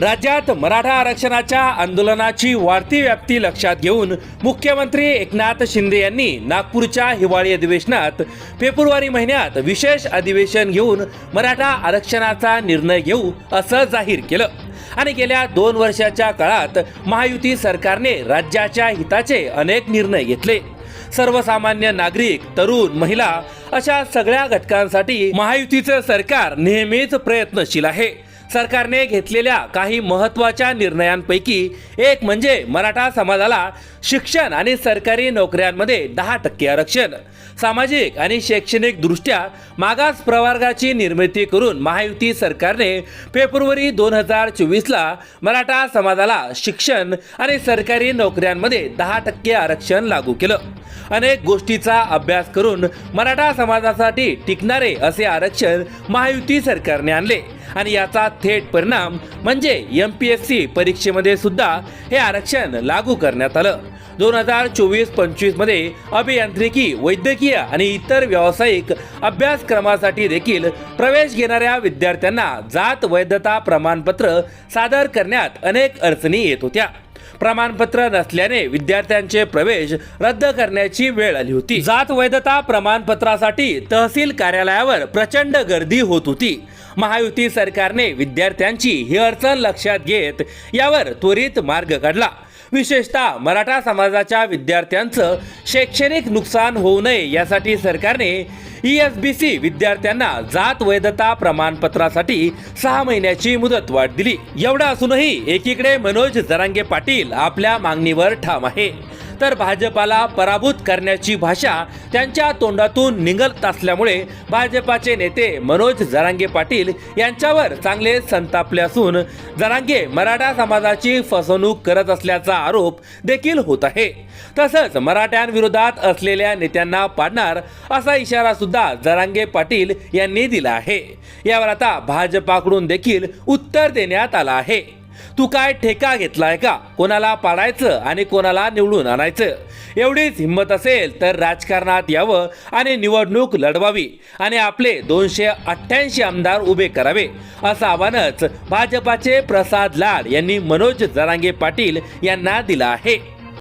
राज्यात मराठा आरक्षणाच्या आंदोलनाची वाढती व्याप्ती लक्षात घेऊन मुख्यमंत्री एकनाथ शिंदे यांनी नागपूरच्या हिवाळी अधिवेशनात फेब्रुवारी महिन्यात विशेष अधिवेशन घेऊन मराठा आरक्षणाचा निर्णय घेऊ असं जाहीर केलं. आणि गेल्या दोन वर्षाच्या काळात महायुती सरकारने राज्याच्या हिताचे अनेक निर्णय घेतले. सर्वसामान्य नागरिक तरुण महिला अशा सगळ्या घटकांसाठी महायुतीचं सरकार नेहमीच प्रयत्नशील आहे. सरकारने घेतलेल्या काही महत्त्वाच्या निर्णयांपैकी एक म्हणजे मराठा समाजाला शिक्षण आणि सरकारी नोकऱ्यांमध्ये दहा टक्के आरक्षण. सामाजिक आणि शैक्षणिक दृष्ट्या मागास प्रवर्गाची निर्मिती करून महायुती सरकारने फेब्रुवारी दोन हजार चोवीसला मराठा समाजाला शिक्षण आणि सरकारी नोकऱ्यांमध्ये दहा टक्के आरक्षण लागू केलं. अनेक गोष्टीचा अभ्यास करून मराठा समाजासाठी टिकणारे असे आरक्षण महायुती सरकारने आणले. आणि याचा थेट परिणाम म्हणजे एम पी एस सी परीक्षेमध्ये सुद्धा हे आरक्षण लागू करण्यात आलं. दोन हजार चोवीस पंचवीसमध्ये अभियांत्रिकी वैद्यकीय आणि इतर व्यावसायिक अभ्यासक्रमासाठी देखील प्रवेश घेणाऱ्या विद्यार्थ्यांना जात वैधता प्रमाणपत्र सादर करण्यात अनेक अडचणी येत होत्या. प्रमाणपत्र नसल्याने विद्यार्थ्यांचे प्रवेश रद्द करण्याची वेळ आली होती. जात वैधता प्रमाणपत्रासाठी तहसील कार्यालयावर प्रचंड गर्दी होत होती. महायुती सरकारने विद्यार्थ्यांची ही अडचण लक्षात घेत यावर त्वरित मार्ग काढला. विशेषतः मराठा समाजाच्या विद्यार्थ्यांचं शैक्षणिक नुकसान होऊ नये यासाठी सरकारने ई एस बी सी विद्यार्थ्यांना जात वैधता प्रमाणपत्रासाठी सहा महिन्याची मुदत वाढ दिली. एवढं असूनही एकीकडे मनोज जरांगे पाटील आपल्या मागणीवर ठाम आहे. तर भाजपाला पराभूत करण्याची भाषा त्यांच्या तोंडातून निघत असल्यामुळे भाजपाचे नेते मनोज जरांगे पाटील यांच्यावर चांगले संतापले असून जरांगे मराठा समाजाची फसवणूक करत असल्याचा आरोप देखील होत आहे. तसंच मराठ्यांविरोधात असलेल्या नेत्यांना पाडणार असा इशारा सुद्धा जरांगे पाटील यांनी दिला आहे. यावर आता भाजपाकडून देखील उत्तर देण्यात आलं आहे. तू काय ठेका घेतलाय का? कोणाला पाडायचं आणि कोणाला निवडून आणायचं? एवढीच हिंमत असेल तर राजकारणात यावं आणि निवडणूक लढवावी आणि आपले दोनशे अठ्ठ्याऐंशी आमदार उभे करावे असं आव्हानच भाजपाचे प्रसाद लाड यांनी मनोज जरांगे पाटील यांना दिलं आहे.